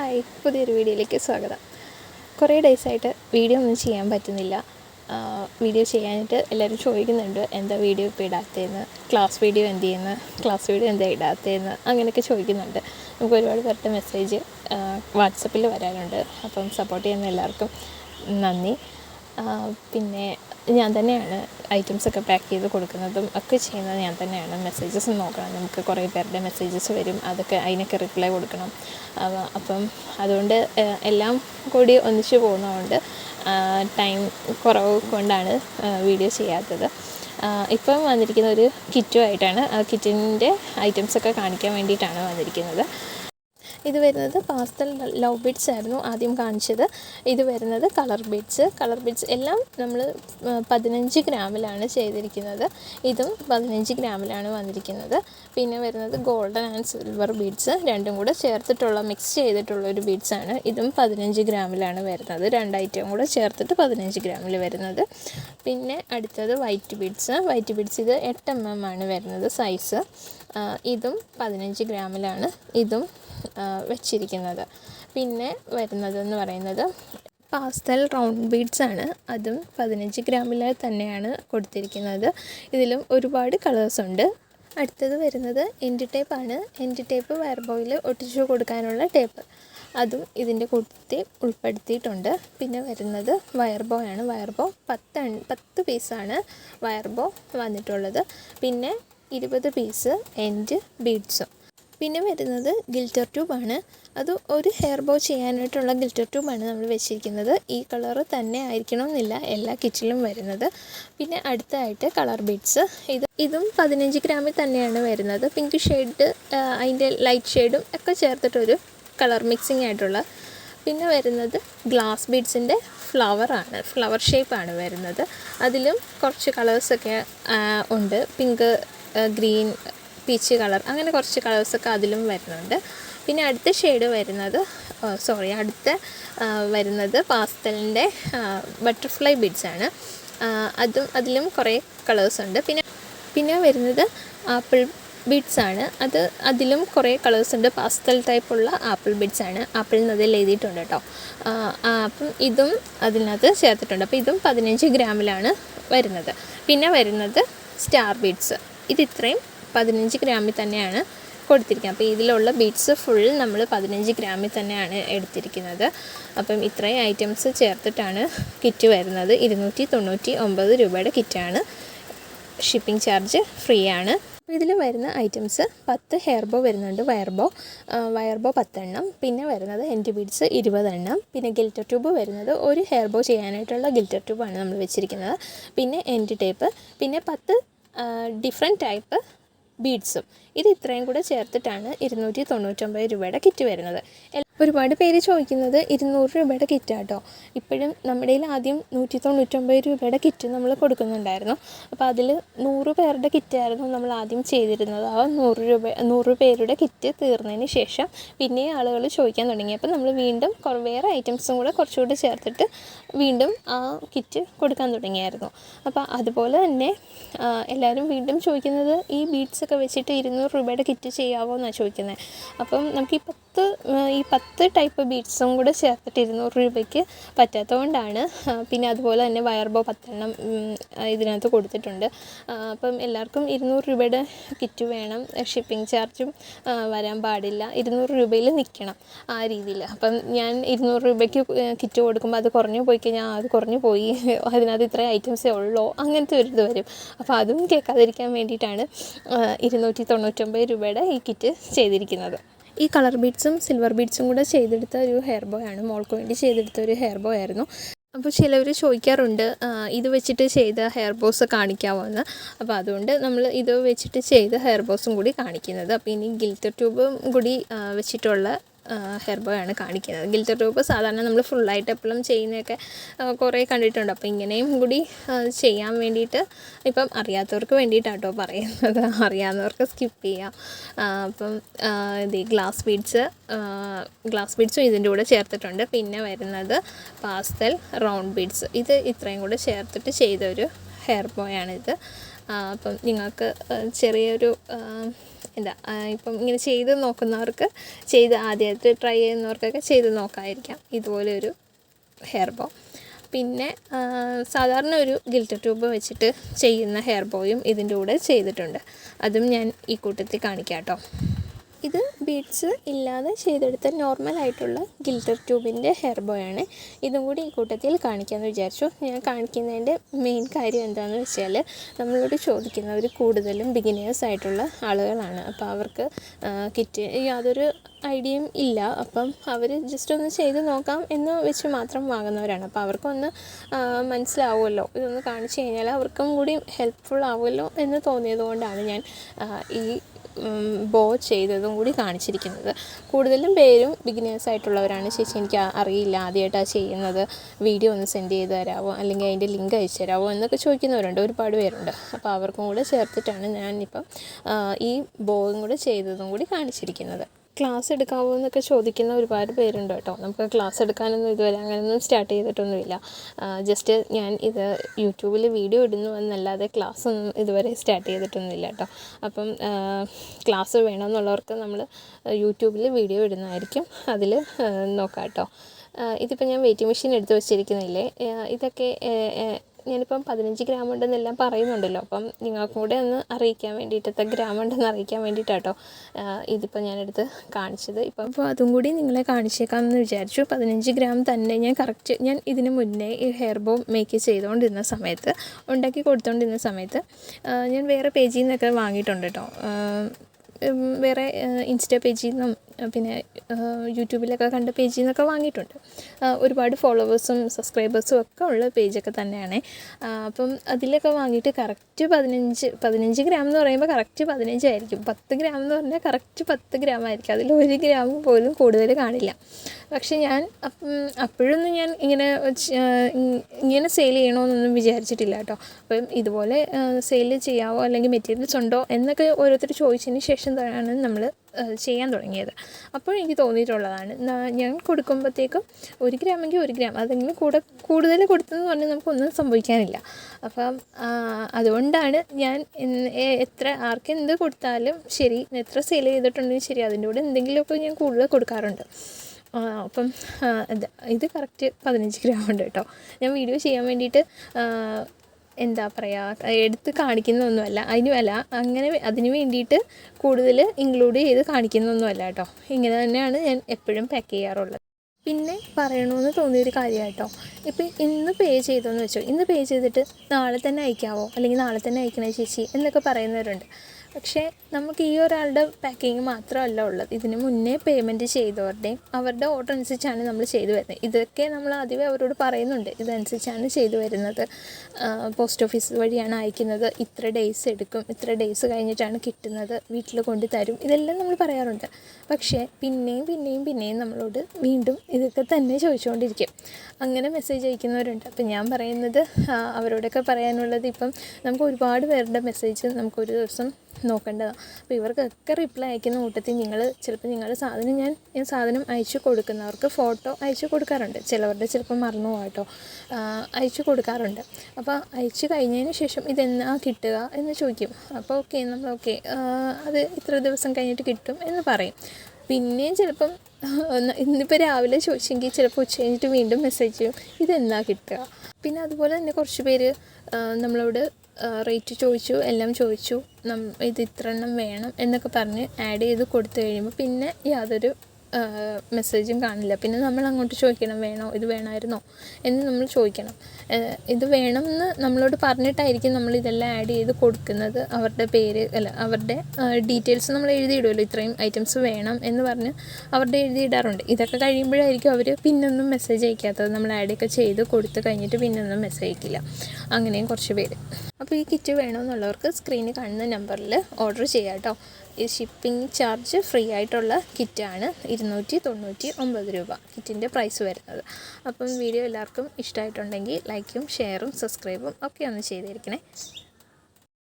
Hi പുതിയൊരു വീഡിയോയിലേക്ക് സ്വാഗതം. കുറേ ഡേയ്സായിട്ട് വീഡിയോ ഒന്നും ചെയ്യാൻ പറ്റുന്നില്ല. വീഡിയോ ചെയ്യാനായിട്ട് എല്ലാവരും ചോദിക്കുന്നുണ്ട് എന്താ വീഡിയോ ഇപ്പോൾ ഇടാത്തതെന്ന്? ക്ലാസ് വീഡിയോ എന്ത് ചെയ്യുന്നു? ക്ലാസ് വീഡിയോ എന്താ ഇടാത്തതെന്ന്? അങ്ങനെയൊക്കെ ചോദിക്കുന്നുണ്ട്. നമുക്ക് ഒരുപാട് പേരുടെ മെസ്സേജ് വാട്സപ്പിൽ വരാനുണ്ട് അപ്പം സപ്പോർട്ട് ചെയ്യുന്ന എല്ലാവർക്കും നന്ദി. പിന്നെ ഞാൻ തന്നെയാണ് ഐറ്റംസ് ഒക്കെ പാക്ക് ചെയ്ത് കൊടുക്കുന്നതും ഒക്കെ ചെയ്യുന്നത് ഞാൻ തന്നെയാണ്. മെസ്സേജസ് നോക്കണം. നമുക്ക് കുറേ പേരുടെ മെസ്സേജസ് വരും. അതൊക്കെ അതിനൊക്കെ റിപ്ലൈ കൊടുക്കണം. അപ്പം അതുകൊണ്ട് എല്ലാം കൂടി ഒന്നിച്ച് പോകുന്നതുകൊണ്ട് ടൈം കുറവ് കൊണ്ടാണ് വീഡിയോ ചെയ്യാത്തത്. ഇപ്പം വന്നിരിക്കുന്ന ഒരു കിറ്റുമായിട്ടാണ് ആ കിറ്റിന്റെ ഐറ്റംസൊക്കെ കാണിക്കാൻ വേണ്ടിയിട്ടാണ് വന്നിരിക്കുന്നത്. ഇത് വരുന്നത് പാസ്റ്റൽ ലവ് ബീഡ്സ് ആയിരുന്നു ആദ്യം കാണിച്ചത്. ഇത് വരുന്നത് കളർ ബീഡ്സ് കളർ ബീഡ്സ് എല്ലാം നമ്മൾ പതിനഞ്ച് ഗ്രാമിലാണ് ചെയ്തിരിക്കുന്നത്. ഇതും പതിനഞ്ച് ഗ്രാമിലാണ് വന്നിരിക്കുന്നത്. പിന്നെ വരുന്നത് ഗോൾഡൻ ആൻഡ് സിൽവർ ബീഡ്സ് രണ്ടും കൂടെ ചേർത്തിട്ടുള്ള മിക്സ് ചെയ്തിട്ടുള്ള ഒരു ബീഡ്സ് ആണ്. ഇതും പതിനഞ്ച് ഗ്രാമിലാണ് വരുന്നത്. രണ്ട് ഐറ്റം കൂടെ ചേർത്തിട്ട് പതിനഞ്ച് ഗ്രാമിൽ വരുന്നത്. പിന്നെ അടുത്തത് വൈറ്റ് ബീഡ്സ് വൈറ്റ് ബീഡ്സ് ഇത് എട്ട് എം എം ആണ് വരുന്നത് സൈസ് ഇതും പതിനഞ്ച് ഗ്രാമിലാണ്. ഇതും വെച്ചിരിക്കുന്നത്. പിന്നെ വരുന്നത് എന്ന് പറയുന്നത് പാസ്റ്റൽ റൗണ്ട് ബീഡ്സ് ആണ്. അതും പതിനഞ്ച് ഗ്രാമിൽ തന്നെയാണ് കൊടുത്തിരിക്കുന്നത്. ഇതിലും ഒരുപാട് കളേഴ്സ് ഉണ്ട്. അടുത്തത് വരുന്നത് എൻഡ് ടേപ്പാണ് എൻഡ് ടേപ്പ് വയർ ബോയിൽ ഒട്ടിച്ചു കൊടുക്കാനുള്ള ടേപ്പ്. അതും ഇതിന്റെ കൂട്ടത്തിൽ ഉൾപ്പെടുത്തിയിട്ടുണ്ട്. പിന്നെ വരുന്നത് വയർ ബോ ആണ്. വയർ ബോ പത്ത് പത്ത് പീസാണ് വയർ ബോ വന്നിട്ടുള്ളത്. പിന്നെ ഇരുപത് പീസ് എൻഡ് ബീഡ്സും. പിന്നെ വരുന്നത് ഗിൽറ്റർ ട്യൂബാണ്. അത് ഒരു ഹെയർ ബോ ചെയ്യാനായിട്ടുള്ള ഗിൽറ്റർ ട്യൂബാണ് നമ്മൾ വെച്ചിരിക്കുന്നത്. ഈ കളറ് തന്നെ ആയിരിക്കണമെന്നില്ല എല്ലാ കിച്ചിലും വരുന്നത്. പിന്നെ അടുത്തായിട്ട് കളർ ബീഡ്സ്. ഇത് ഇതും പതിനഞ്ച് ഗ്രാമിൽ തന്നെയാണ് വരുന്നത്. പിങ്ക് ഷെയ്ഡ് അതിന്റെ ലൈറ്റ് ഷെയ്ഡും ഒക്കെ ചേർത്തിട്ടൊരു കളർ മിക്സിംഗ് ആയിട്ടുള്ള. പിന്നെ വരുന്നത് ഗ്ലാസ് ബീഡ്സിന്റെ ഫ്ലവറാണ് ഫ്ലവർ ഷേപ്പാണ് വരുന്നത്. അതിലും കുറച്ച് കളേഴ്സൊക്കെ ഉണ്ട്. പിങ്ക് ഗ്രീൻ പീച്ച് കളർ അങ്ങനെ കുറച്ച് കളേഴ്സൊക്കെ അതിലും വരുന്നുണ്ട്. പിന്നെ അടുത്ത ഷെയ്ഡ് വരുന്നത് സോറി അടുത്ത വരുന്നത് പാസ്റ്റലിന്റെ ബട്ടർഫ്ലൈ ബീഡ്സ് ആണ്. അതും അതിലും കുറേ കളേഴ്സ് ഉണ്ട്. പിന്നെ പിന്നെ വരുന്നത് ആപ്പിൾ ബീഡ്സ് ആണ്. അത് അതിലും കുറേ കളേഴ്സ് ഉണ്ട്. പാസ്റ്റൽ ടൈപ്പുള്ള ആപ്പിൾ ബീഡ്സ് ആണ്. ആപ്പിൾ അതിൽ എഴുതിയിട്ടുണ്ട് കേട്ടോ. അപ്പം ഇതും അതിനകത്ത് ചേർത്തിട്ടുണ്ട്. അപ്പോൾ ഇതും പതിനഞ്ച് ഗ്രാമിലാണ് വരുന്നത്. പിന്നെ വരുന്നത് സ്റ്റാർ ബീഡ്സ്. ഇത് ഇത്രയും. പതിനഞ്ച് ഗ്രാമിൽ തന്നെയാണ് കൊടുത്തിരിക്കുന്നത്. അപ്പോൾ ഇതിലുള്ള ബീഡ്സ് ഫുൾ നമ്മൾ പതിനഞ്ച് ഗ്രാമിൽ തന്നെയാണ് എടുത്തിരിക്കുന്നത്. അപ്പം ഇത്രയും ഐറ്റംസ് ചേർത്തിട്ടാണ് കിറ്റ് വരുന്നത്. ഇരുന്നൂറ്റി തൊണ്ണൂറ്റി ഒമ്പത് രൂപയുടെ കിറ്റാണ്. ഷിപ്പിംഗ് ചാർജ് ഫ്രീ ആണ് ഇതിൽ വരുന്ന ഐറ്റംസ് പത്ത് ഹെയർബോ വരുന്നുണ്ട്. വയർബോ വയർബോ പത്തെണ്ണം. പിന്നെ വരുന്നത് എന്റെ ബീഡ്സ് ഇരുപതെണ്ണം. പിന്നെ ഗിൽറ്റർ ട്യൂബ് വരുന്നത് ഒരു ഹെയർബോ ചെയ്യാനായിട്ടുള്ള ഗിൽറ്റർ ട്യൂബാണ് നമ്മൾ വെച്ചിരിക്കുന്നത്. പിന്നെ എൻഡ് ടേപ്പ്. പിന്നെ പത്ത് ഡിഫറെന്റ് ടൈപ്പ് ബീഡ്സും. ഇത് ഇത്രയും കൂടെ ചേർത്തിട്ടാണ് ഇരുന്നൂറ്റി തൊണ്ണൂറ്റൊമ്പത് രൂപയുടെ കിറ്റ് വരുന്നത്. ഒരുപാട് പേര് ചോദിക്കുന്നത് ഇരുന്നൂറ് രൂപയുടെ കിറ്റ് കിറ്റാട്ടോ. ഇപ്പോഴും നമ്മുടെ കയ്യിൽ ആദ്യം നൂറ്റി തൊണ്ണൂറ്റൊമ്പത് രൂപയുടെ കിറ്റ് നമ്മൾ കൊടുക്കുന്നുണ്ടായിരുന്നു. അപ്പോൾ അതിൽ നൂറ് പേരുടെ കിറ്റായിരുന്നു നമ്മൾ ആദ്യം ചെയ്തിരുന്നത്. ആ നൂറ് രൂപ നൂറ് പേരുടെ കിറ്റ് തീർന്നതിന് ശേഷം പിന്നെ ആളുകൾ ചോദിക്കാൻ തുടങ്ങി. അപ്പോൾ നമ്മൾ വീണ്ടും വേറെ ഐറ്റംസും കൂടെ കുറച്ചുകൂടി ചേർത്തിട്ട് വീണ്ടും ആ കിറ്റ് കൊടുക്കാൻ തുടങ്ങിയായിരുന്നു. അപ്പോൾ അതുപോലെ തന്നെ എല്ലാവരും വീണ്ടും ചോദിക്കുന്നത് ഈ ബീഡ്സൊക്കെ വെച്ചിട്ട് ഇരുന്നൂറ് രൂപയുടെ കിറ്റ് ചെയ്യാവോ എന്നാണ് ചോദിക്കുന്നത്. അപ്പം നമുക്കിപ്പോൾ പത്ത് ഈ പത്ത് ടൈപ്പ് ബീഡ്സും കൂടെ ചേർത്തിട്ട് ഇരുന്നൂറ് രൂപയ്ക്ക് പറ്റാത്തതുകൊണ്ടാണ്. കൊണ്ടാണ് പിന്നെ അതുപോലെ തന്നെ വയർബോ പത്തെണ്ണം ഇതിനകത്ത് കൊടുത്തിട്ടുണ്ട്. അപ്പം എല്ലാവർക്കും ഇരുന്നൂറ് രൂപയുടെ കിറ്റ് വേണം. ഷിപ്പിംഗ് ചാർജും വരാൻ പാടില്ല. ഇരുന്നൂറ് രൂപയിൽ നിൽക്കണം ആ രീതിയിൽ. അപ്പം ഞാൻ ഇരുന്നൂറ് രൂപയ്ക്ക് കിറ്റ് കൊടുക്കുമ്പോൾ അത് കുറഞ്ഞു പോയി കഴിഞ്ഞാൽ അത് കുറഞ്ഞു പോയി. അതിനകത്ത് ഇത്ര ഐറ്റംസേ ഉള്ളൂ. അങ്ങനത്തെ ഒരു ഇത് വരും. അപ്പോൾ അതും കേൾക്കാതിരിക്കാൻ വേണ്ടിയിട്ടാണ് ഇരുന്നൂറ്റി തൊണ്ണൂറ്റൊമ്പത് രൂപയുടെ ഈ കിറ്റ് ചെയ്തിരിക്കുന്നത്. ഈ കളർ ബീഡ്സും സിൽവർ ബീഡ്സും കൂടെ ചെയ്തെടുത്ത ഒരു ഹെയർ ബോയ് ആണ്. മോൾക്ക് വേണ്ടി ചെയ്തെടുത്ത ഒരു ഹെയർ ബോയ് ആയിരുന്നു. അപ്പോൾ ചിലവർ ചോദിക്കാറുണ്ട് ഇത് വെച്ചിട്ട് ചെയ്ത ഹെയർ ബോസ് കാണിക്കാമോ എന്ന് അപ്പോൾ അതുകൊണ്ട് നമ്മൾ ഇത് വെച്ചിട്ട് ചെയ്ത ഹെയർ ബോസും കൂടി കാണിക്കുന്നത്. അപ്പോൾ ഇനി ഗിൽറ്റർ ട്യൂബും കൂടി വെച്ചിട്ടുള്ള ആണ് കാണിക്കുന്നത്. ഗിൽറ്റർ ട്യൂബ് സാധാരണ നമ്മൾ ഫുള്ളായിട്ട് എപ്പോഴും ചെയ്യുന്നതൊക്കെ കുറേ കണ്ടിട്ടുണ്ട്. അപ്പോൾ ഇങ്ങനെയും കൂടി ചെയ്യാൻ വേണ്ടിയിട്ട് ഇപ്പം അറിയാത്തവർക്ക് വേണ്ടിയിട്ടാട്ടോ പറയുന്നത്. അറിയാവുന്നവർക്ക് സ്കിപ്പ് ചെയ്യാം. അപ്പം ഇത് ഗ്ലാസ് ബീഡ്സ് ഗ്ലാസ് ബീഡ്സും ഇതിന്റെ കൂടെ ചേർത്തിട്ടുണ്ട്. പിന്നെ വരുന്നത് പാസ്തൽ റൗണ്ട് ബീഡ്സ് ഇത് ഇത്രയും കൂടെ ചേർത്തിട്ട് ചെയ്തൊരു ഹെയർ ബോയാണിത് അപ്പം നിങ്ങൾക്ക് ചെറിയൊരു എന്താ ഇപ്പം ഇങ്ങനെ ചെയ്ത് നോക്കുന്നവർക്ക് ചെയ്ത് ആദ്യമായിട്ട് ട്രൈ ചെയ്യുന്നവർക്കൊക്കെ ചെയ്ത് നോക്കാമായിരിക്കാം ഇതുപോലെ ഒരു ഹെയർ ബോ പിന്നെ സാധാരണ ഒരു ഗിൽറ്റർ ട്യൂബ് വെച്ചിട്ട് ചെയ്യുന്ന ഹെയർ ബോയും ഇതിന്റെ കൂടെ ചെയ്തിട്ടുണ്ട്. അതും ഞാൻ ഈ കൂട്ടത്തിൽ കാണിക്കാം കേട്ടോ ഇത് ബീഡ്സ് ഇല്ലാതെ ചെയ്തെടുത്ത നോർമൽ ആയിട്ടുള്ള ഗിൽറ്റർ ട്യൂബിന്റെ ഹെയർ ആണ്. ഇതും കൂടി ഈ കൂട്ടത്തിൽ കാണിക്കാമെന്ന് വിചാരിച്ചു. ഞാൻ കാണിക്കുന്നതിന്റെ മെയിൻ കാര്യം എന്താണെന്ന് വെച്ചാൽ നമ്മളോട് ചോദിക്കുന്നവർ കൂടുതലും ബിഗിനേഴ്സ് ആയിട്ടുള്ള ആളുകളാണ്. അപ്പോൾ അവർക്ക് കിറ്റ് യാതൊരു ഐഡിയയും ഇല്ല. അപ്പം അവർ ജസ്റ്റ് ഒന്ന് ചെയ്ത് നോക്കാം എന്ന് വെച്ച് മാത്രം വാങ്ങുന്നവരാണ്. അപ്പോൾ അവർക്കൊന്ന് മനസ്സിലാവുമല്ലോ. ഇതൊന്ന് കാണിച്ചു കഴിഞ്ഞാൽ അവർക്കും കൂടി ഹെൽപ്ഫുൾ ആവുമല്ലോ എന്ന് തോന്നിയത് കൊണ്ടാണ് ഞാൻ ഈ ബോ ചെയ്തതും കൂടി കാണിച്ചിരിക്കുന്നത്. കൂടുതലും പേരും ബിഗിനേഴ്സ് ആയിട്ടുള്ളവരാണ്. ചേച്ചി എനിക്ക് അറിയില്ല ആദ്യമായിട്ടാണ് ചെയ്യുന്നത്. വീഡിയോ ഒന്ന് സെൻഡ് ചെയ്ത് തരാമോ അല്ലെങ്കിൽ അതിന്റെ ലിങ്ക് അയച്ചു തരാമോ എന്നൊക്കെ ചോദിക്കുന്നവരുണ്ട്. ഒരുപാട് പേരുണ്ട്. അപ്പോൾ അവർക്കും കൂടെ ചേർത്തിട്ടാണ് ഞാനിപ്പം ഈ ബോയും കൂടെ ചെയ്തതും കൂടി കാണിച്ചിരിക്കുന്നത്. ക്ലാസ് എടുക്കാമോ എന്നൊക്കെ ചോദിക്കുന്ന ഒരുപാട് പേരുണ്ട് കേട്ടോ. നമുക്ക് ക്ലാസ് എടുക്കാനൊന്നും ഇതുവരെ അങ്ങനെയൊന്നും സ്റ്റാർട്ട് ചെയ്തിട്ടൊന്നുമില്ല. ജസ്റ്റ് ഞാൻ ഇത് യൂട്യൂബിൽ വീഡിയോ ഇടുന്നു എന്നല്ലാതെ ക്ലാസ് ഒന്നും ഇതുവരെ സ്റ്റാർട്ട് ചെയ്തിട്ടൊന്നുമില്ല കേട്ടോ. അപ്പം ക്ലാസ് വേണമെന്നുള്ളവർക്ക് നമ്മൾ യൂട്യൂബിൽ വീഡിയോ ഇടുന്നതായിരിക്കും. അതിൽ നോക്കാം കേട്ടോ. ഇതിപ്പോൾ ഞാൻ വെയിറ്റിംഗ് മെഷീൻ എടുത്ത് വെച്ചിരിക്കുന്നില്ലേ? ഇതൊക്കെ ഞാനിപ്പം പതിനഞ്ച് ഗ്രാം ഉണ്ടെന്നെല്ലാം പറയുന്നുണ്ടല്ലോ. അപ്പം നിങ്ങൾക്കും കൂടെ ഒന്ന് അറിയിക്കാൻ വേണ്ടിയിട്ട് എത്ര ഗ്രാം ഉണ്ടെന്ന് അറിയിക്കാൻ വേണ്ടിയിട്ടാട്ടോ ഇതിപ്പോൾ ഞാനെടുത്ത് കാണിച്ചത്. ഇപ്പം അപ്പോൾ അതും കൂടി നിങ്ങളെ കാണിച്ചേക്കാമെന്ന് വിചാരിച്ചു. പതിനഞ്ച് ഗ്രാം തന്നെ ഞാൻ കറക്റ്റ് ഞാൻ ഇതിന് മുന്നേ ഈ ഹെയർ ബോ മേക്ക് ചെയ്തുകൊണ്ടിരുന്ന സമയത്ത് ഉണ്ടാക്കി കൊടുത്തുകൊണ്ടിരുന്ന സമയത്ത് ഞാൻ വേറെ പേജിൽ നിന്നൊക്കെ വാങ്ങിയിട്ടുണ്ട് കേട്ടോ വേറെ ഇൻസ്റ്റാ പേജിൽ നിന്നും പിന്നെ യൂട്യൂബിലൊക്കെ കണ്ട പേജിൽ നിന്നൊക്കെ വാങ്ങിയിട്ടുണ്ട് ഒരുപാട് ഫോളോവേഴ്സും സബ്സ്ക്രൈബേഴ്സും ഒക്കെ ഉള്ള പേജൊക്കെ തന്നെയാണ്. അപ്പം അതിലൊക്കെ വാങ്ങിയിട്ട് കറക്റ്റ് പതിനഞ്ച് പതിനഞ്ച് ഗ്രാം എന്ന് പറയുമ്പോൾ കറക്റ്റ് പതിനഞ്ചായിരിക്കും പത്ത് ഗ്രാം എന്ന് പറഞ്ഞാൽ കറക്റ്റ് പത്ത് ഗ്രാം ആയിരിക്കും. അതിൽ ഒരു ഗ്രാം പോലും കൂടുതൽ കാണില്ല. പക്ഷെ ഞാൻ അപ്പോഴൊന്നും ഞാൻ ഇങ്ങനെ ഇങ്ങനെ സെയിൽ ചെയ്യണമെന്നൊന്നും വിചാരിച്ചിട്ടില്ല കേട്ടോ. അപ്പം ഇതുപോലെ സെയിൽ ചെയ്യാവോ അല്ലെങ്കിൽ മെറ്റീരിയൽസ് ഉണ്ടോ എന്നൊക്കെ ഓരോരുത്തർ ചോദിച്ചതിന് ശേഷം തന്നെയാണ് നമ്മൾ ചെയ്യാൻ തുടങ്ങിയത്. അപ്പോൾ എനിക്ക് തോന്നിയിട്ടുള്ളതാണ്. ഞാൻ കൊടുക്കുമ്പോഴത്തേക്കും ഒരു ഗ്രാമെങ്കിൽ ഒരു ഗ്രാം. അതെങ്കിലും കൂടെ കൂടുതൽ കൊടുത്തെന്ന് പറഞ്ഞാൽ നമുക്കൊന്നും സംഭവിക്കാനില്ല. അപ്പം അതുകൊണ്ടാണ് ഞാൻ എത്ര ആർക്ക് എന്ത് കൊടുത്താലും ശരി എത്ര സെയിൽ ചെയ്തിട്ടുണ്ടെങ്കിലും ശരി അതിന്റെ കൂടെ എന്തെങ്കിലുമൊക്കെ ഞാൻ കൂടുതൽ കൊടുക്കാറുണ്ട്. അപ്പം ഇത് കറക്റ്റ് പതിനഞ്ച് ഗ്രാം ഉണ്ട് കേട്ടോ. ഞാൻ വീഡിയോ ചെയ്യാൻ വേണ്ടിയിട്ട് എന്താ പറയുക എടുത്ത് കാണിക്കുന്നതൊന്നുമല്ല. അതിനുമല്ല അങ്ങനെ അതിന് വേണ്ടിയിട്ട് കൂടുതൽ ഇൻക്ലൂഡ് ചെയ്ത് കാണിക്കുന്നതൊന്നുമല്ല കേട്ടോ. ഇങ്ങനെ തന്നെയാണ് ഞാൻ എപ്പോഴും പാക്ക് ചെയ്യാറുള്ളത്. പിന്നെ പറയണമെന്ന് തോന്നിയൊരു കാര്യം കേട്ടോ. ഇപ്പം ഇന്ന് പേ ചെയ്തോന്ന് വെച്ചോ. ഇന്ന് പേ ചെയ്തിട്ട് നാളെ തന്നെ അയക്കാവോ? അല്ലെങ്കിൽ നാളെ തന്നെ അയക്കണേ ചേച്ചി? എന്നൊക്കെ പറയുന്നവരുണ്ട്. പക്ഷേ നമുക്ക് ഈ ഒരാളുടെ പാക്കിങ് മാത്രമല്ല ഉള്ളത്. ഇതിന് മുന്നേ പേയ്മെന്റ് ചെയ്തവരുടെയും അവരുടെ ഓർഡർ അനുസരിച്ചാണ് നമ്മൾ ചെയ്തു വരുന്നത്. ഇതൊക്കെ നമ്മൾ ആദ്യമേ അവരോട് പറയുന്നുണ്ട്. ഇതനുസരിച്ചാണ് ചെയ്തു വരുന്നത്. പോസ്റ്റ് ഓഫീസ് വഴിയാണ് അയക്കുന്നത്. ഇത്ര ഡേയ്സ് എടുക്കും. ഇത്ര ഡേയ്സ് കഴിഞ്ഞിട്ടാണ് കിട്ടുന്നത്. വീട്ടിൽ കൊണ്ട് തരും. ഇതെല്ലാം നമ്മൾ പറയാറുണ്ട്. പക്ഷേ പിന്നെയും പിന്നെയും പിന്നെയും നമ്മളോട് വീണ്ടും ഇതൊക്കെ തന്നെ ചോദിച്ചുകൊണ്ടിരിക്കും. അങ്ങനെ മെസ്സേജ് അയക്കുന്നവരുണ്ട്. അപ്പം ഞാൻ പറയുന്നത് അവരോടൊക്കെ പറയാനുള്ളത് ഇപ്പം നമുക്ക് ഒരുപാട് പേരുടെ മെസ്സേജ് നമുക്കൊരു ദിവസം നോക്കേണ്ടതാണ് അപ്പോൾ ഇവർക്കൊക്കെ റിപ്ലൈ അയക്കുന്ന കൂട്ടത്തിൽ നിങ്ങൾ ചിലപ്പോൾ നിങ്ങളുടെ സാധനം ഞാൻ ഞാൻ സാധനം അയച്ചു കൊടുക്കുന്നവർക്ക് ഫോട്ടോ അയച്ചു കൊടുക്കാറുണ്ട്. ചിലവരുടെ ചിലപ്പോൾ മറന്നു പോകട്ടോ അയച്ചു കൊടുക്കാറുണ്ട്. അപ്പോൾ അയച്ചു കഴിഞ്ഞതിന് ശേഷം ഇതെന്നാ കിട്ടുക എന്ന് ചോദിക്കും. അപ്പോൾ ഓക്കെ നമ്മൾ ഓക്കെ അത് ഇത്ര ദിവസം കഴിഞ്ഞിട്ട് കിട്ടും എന്ന് പറയും. പിന്നെയും ചിലപ്പം ഇന്നിപ്പോൾ രാവിലെ ചോദിച്ചെങ്കിൽ ചിലപ്പോൾ ഉച്ച കഴിഞ്ഞിട്ട് വീണ്ടും മെസ്സേജ് ചെയ്യും. ഇതെന്നാ കിട്ടുക? പിന്നെ അതുപോലെ തന്നെ കുറച്ച് പേര് നമ്മളോട് റേറ്റ് ചോദിച്ചു എല്ലാം ചോദിച്ചു. ഇത് ഇത്ര എണ്ണം വേണം എന്നൊക്കെ പറഞ്ഞ് ആഡ് ചെയ്ത് കൊടുത്തു കഴിയുമ്പോൾ പിന്നെ യാതൊരു മെസ്സേജും കാണില്ല. പിന്നെ നമ്മൾ അങ്ങോട്ട് ചോദിക്കണം വേണോ ഇത് വേണമായിരുന്നോ എന്ന് നമ്മൾ ചോദിക്കണം. ഇത് ഇത് വേണമെന്ന് നമ്മളോട് പറഞ്ഞിട്ടായിരിക്കും നമ്മൾ ഇതെല്ലാം ആഡ് ചെയ്ത് കൊടുക്കുന്നത്. അവരുടെ പേര് അല്ല അവരുടെ ഡീറ്റെയിൽസ് നമ്മൾ എഴുതിയിടുമല്ലോ. ഇത്രയും ഐറ്റംസ് വേണം എന്ന് പറഞ്ഞ് അവരുടെ എഴുതിയിടാറുണ്ട്. ഇതൊക്കെ കഴിയുമ്പോഴായിരിക്കും അവർ പിന്നൊന്നും മെസ്സേജ് അയക്കാത്തത്. നമ്മൾ ആഡൊക്കെ ചെയ്ത് കൊടുത്ത് കഴിഞ്ഞിട്ട് പിന്നൊന്നും മെസ്സേജ് അയക്കില്ല. അങ്ങനെയും കുറച്ച് പേര്. അപ്പോൾ ഈ കിറ്റ് വേണമെന്നുള്ളവർക്ക് സ്ക്രീനിൽ കാണുന്ന നമ്പറിൽ ഓർഡർ ചെയ്യാം കേട്ടോ ഈ ഷിപ്പിംഗ് ചാർജ് ഫ്രീ ആയിട്ടുള്ള കിറ്റാണ് ഇരുന്നൂറ്റി തൊണ്ണൂറ്റി ഒമ്പത് രൂപ കിറ്റിന്റെ പ്രൈസ് വരുന്നത്. അപ്പം വീഡിയോ എല്ലാവർക്കും ഇഷ്ടമായിട്ടുണ്ടെങ്കിൽ ലൈക്കും ഷെയറും സബ്സ്ക്രൈബും ഒക്കെ ഒന്ന് ചെയ്തിരിക്കണേ.